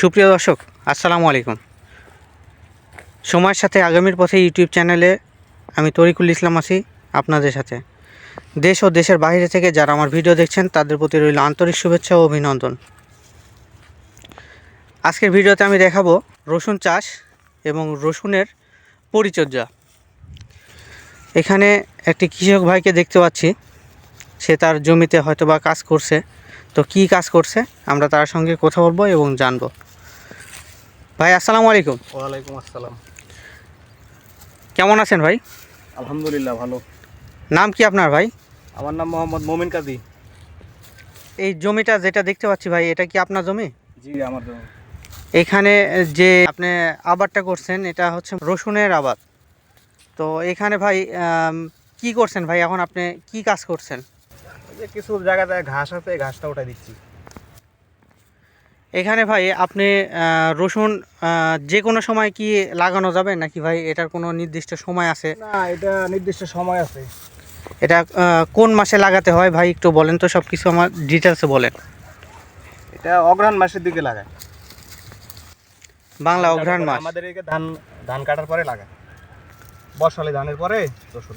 সুপ্রিয় দর্শক, আসসালামু আলাইকুম। সময়ের সাথে আগামীর পথে ইউটিউব চ্যানেলে আমি তরিকুল ইসলাম আছি আপনাদের সাথে। দেশ ও দেশের বাইরে থেকে যারা আমার ভিডিও দেখছেন, তাদের প্রতি রইল আন্তরিক শুভেচ্ছা ও অভিনন্দন। আজকের ভিডিওতে আমি দেখাবো রসুন চাষ এবং রসুনের পরিচর্যা। এখানে একটি কৃষক ভাইকে দেখতে পাচ্ছি। সে তার জমিতে হয়তো বা কাজ করছে। তো কি কাজ করছে? আমরা তার সঙ্গে কথা বলব এবং জানব। ভাই আসসালামু আলাইকুম। ওয়ালাইকুম আসসালাম। কেমন আছেন ভাই? আলহামদুলিল্লাহ ভালো। নাম কি আপনার ভাই? আমার নাম মোহাম্মদ মোমিন কাদি এই জমিটা যেটা দেখতে পাচ্ছি ভাই এটা কি আপনার জমি? জি আমার জমি। এখানে যে আপনি আবাদটা করছেন এটা হচ্ছে রসুনের আবাদ। তো এখানে ভাই কি করছেন ভাই? এখন আপনি কি কাজ করছেন? কিছু জায়গাতে ঘাস আছে ঘাসটা উঠাই দিচ্ছি। এখানে ভাই আপনি রসুন যে কোনো সময় কি লাগানো যাবে? নাকি ভাই এটার কোনো নির্দিষ্ট সময় আছে? না এটা নির্দিষ্ট সময় আছে। এটা কোন মাসে লাগাতে হয় ভাই একটু বলেন তো সব কিছু আমার ডিটেলসে বলেন। এটা অগ্রহণ মাসের দিকে লাগায়। বাংলা অঘ্রাণ মাস। আমাদের এদিকে ধান ধান কাটার পরে লাগায়। বর্ষালে ধানের পরে রসুন।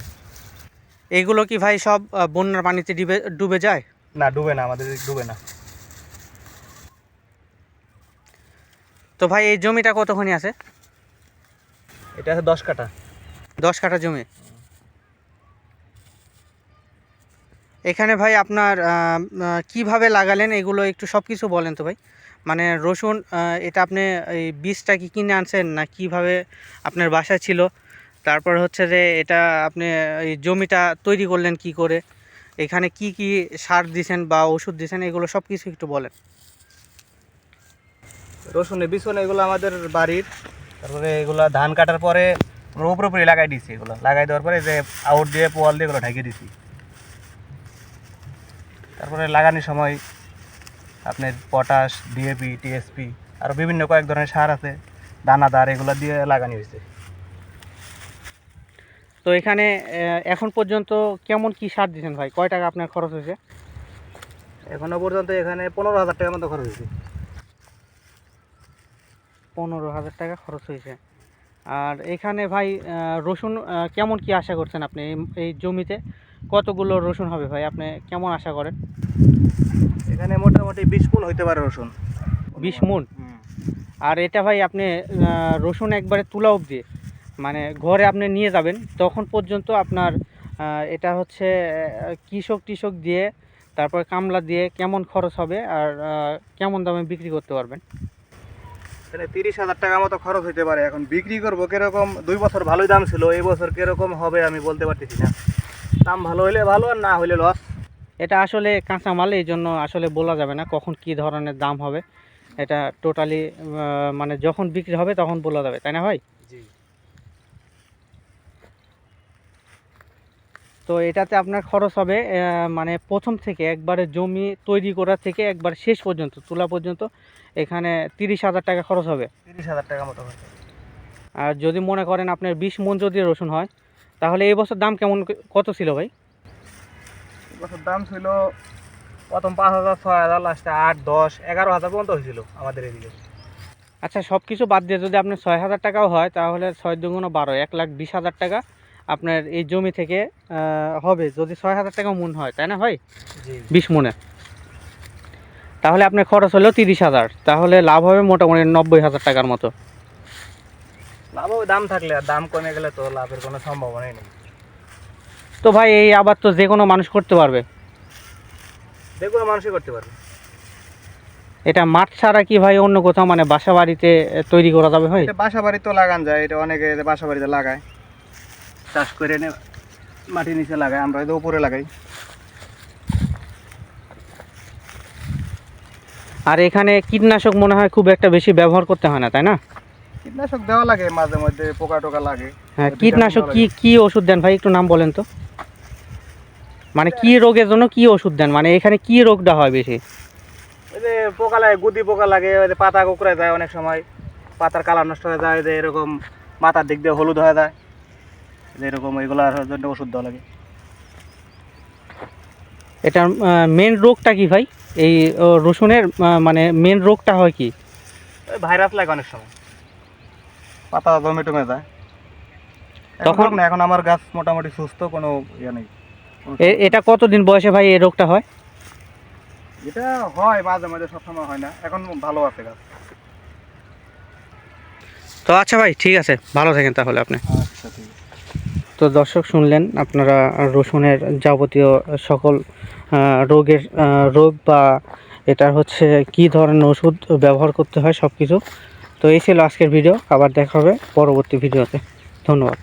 এগুলো কি ভাই সব বন্যার পানিতে ডুবে ডুবে যায়? না ডুবে না আমাদের ডুবে না। তো ভাই এই জমিটা কতখানি আছে? এটা আছে দশ কাটা দশ কাঠা জমি? এখানে ভাই আপনার কীভাবে লাগালেন? এগুলো একটু সব কিছু বলেন তো ভাই। মানে রসুন এটা আপনি এই বীজটা কি কিনে আনছেন না কীভাবে আপনার বাসা ছিল? তারপর হচ্ছে যে এটা আপনি এই জমিটা তৈরি করলেন কি করে? এখানে কি কি সার দিছেন বা ওষুধ দিছেন? এগুলো সব কিছু একটু বলেন। রসুনের বিছন, এগুলো আমাদের বাড়ির। তারপরে এগুলো ধান কাটার পরে পুরো উপরে উপরে লাগাই দিছি এগুলো। লাগাই দেওয়ার পরে যে আউট দিয়ে পোয়াল দিয়ে এগুলো ঢেকে দিছি তারপরে লাগানোর সময় আপনার পটাশ ডিএপি টিএসপি আরও বিভিন্ন কয়েক ধরনের সার আছে, দানাদার এগুলো দিয়ে লাগানো হয়েছে। তো এখানে এখন পর্যন্ত কেমন কি সার দিছেন ভাই? কয় টাকা আপনার খরচ হয়েছে? এখনও পর্যন্ত এখানে পনেরো হাজার টাকার মতো খরচ হয়েছে। পনেরো হাজার টাকা খরচ হয়েছে। আর এখানে ভাই রসুন কেমন কি আশা করছেন আপনি এই- জমিতে? কতগুলো রসুন হবে ভাই? আপনি কেমন আশা করেন? এখানে মোটামুটি বিশ পুন হইতে পারে রসুন। বিশ হুম। আর এটা ভাই আপনি রসুন একবারে তুলা অবধি মানে ঘরে আপনি নিয়ে যাবেন তখন পর্যন্ত আপনার এটা হচ্ছে কৃষক টিষক দিয়ে তারপর কামলা দিয়ে কেমন খরচ হবে আর কেমন দামে বিক্রি করতে পারবেন? এখানে তিরিশ হাজার টাকা মতো খরচ হইতে পারে এখন। বিক্রি করব কীরকম? দুই বছর ভালোই দাম ছিল, এই বছর কীরকম হবে আমি বলতে পারতেছি না। দাম ভালো হইলে ভালো আর না হইলে লস এটা আসলে কাঁচা মাল, এই জন্য আসলে বলা যাবে না কখন কি ধরনের দাম হবে। এটা টোটালি মানে যখন বিক্রি হবে তখন বলা যাবে, তাই না ভাই? তো এটাতে আপনার খরচ হবে মানে প্রথম থেকে একবারে জমি তৈরি করা থেকে একবার শেষ পর্যন্ত তোলা পর্যন্ত এখানে তিরিশ হাজার টাকা খরচ হবে। তিরিশ হাজার টাকা মতো হয়েছে আর যদি মনে করেন আপনার বিশ মন যদি রসুন হয় তাহলে এই বছর দাম কেমন কত ছিল ভাই? বছর দাম ছিল প্রথম পাঁচ হাজার ছয় হাজার লাস্টে আট দশ এগারো হাজার পর্যন্ত হয়েছিল আমাদের এদিকে। আচ্ছা সব কিছু বাদ দিয়ে যদি আপনার ছয় হাজার টাকাও হয় তাহলে ছয় দুগুণ বারো এক লাখ বিশ হাজার টাকা। আপনার এই জমি থেকে হবে যদি ছয় হাজার টাকা মন হয় তাই না ভাই? বিশ মনে। তাহলে আপনার খরচ হলো তিরিশ হাজার। তাহলে লাভ হবে মোটামুটি নব্বই হাজার টাকার মতো। লাভ হবে দাম থাকলে আর দাম কমে গেলে তো লাভের কোনো সম্ভাবনাই নেই। তো ভাই এই আবার তো যে কোনো মানুষ করতে পারবে। যে কোনো মানুষই করতে পারবে। এটা মাঠ ছাড়া কি ভাই অন্য কোথাও মানে বাসা বাড়িতে তৈরি করা যাবে ভাই? বাসা বাড়ি তো লাগান যায় এটা অনেকে বাসা বাড়িতে লাগায়। চাষ করে এনে মাটির নিচে লাগায় আমরা হয়তো উপরে লাগাই। আর এখানে কীটনাশক মনে হয় খুব একটা বেশি ব্যবহার করতে হয় না তাই না? কীটনাশক দেওয়া লাগে মাঝে মধ্যে পোকা টোকা লাগে। হ্যাঁ কীটনাশক কি কি ওষুধ দেন ভাই একটু নাম বলেন তো। মানে কি রোগের জন্য কি ওষুধ দেন? মানে এখানে কি রোগটা হয় বেশি? ওই যে পোকা লাগে গুদি পোকা লাগে ওই যে পাতা কুকড়ে যায় অনেক সময়। পাতার কালার নষ্ট হয়ে যায় যে এরকম মাথার দিক দিয়ে হলুদ হয়ে যায়। যে এরকম এগুলোর জন্য ওষুধ দেওয়া লাগে। এটার মেন রোগটা কি ভাই? এই রসুনের মানে মেন রোগটা হয় কি? ওই ভাইরাস লাগে অনেক সময়। পাতা জমে টমে যায় তখন- এখন আমার গাছ মোটামুটি সুস্থ কোনো ইয়ে নেই। এটা কতদিন বয়সে ভাই এই রোগটা হয়? এটা হয় মাঝে মাঝে সবসময় হয় না। এখন ভালো আছে গাছ। তো আচ্ছা ভাই ঠিক আছে। ভালো থাকেন তাহলে আপনি। আচ্ছা ঠিক আছে। তো দর্শক শুনলেন, আপনারা রসুনের যাবতীয় সকল রোগের রোগ বা এটার হচ্ছে কি ধরনের ওষুধ ব্যবহার করতে হয় সব কিছু তো এই ছিল আজকের ভিডিও, আবার দেখা হবে পরবর্তী ভিডিওতে। ধন্যবাদ।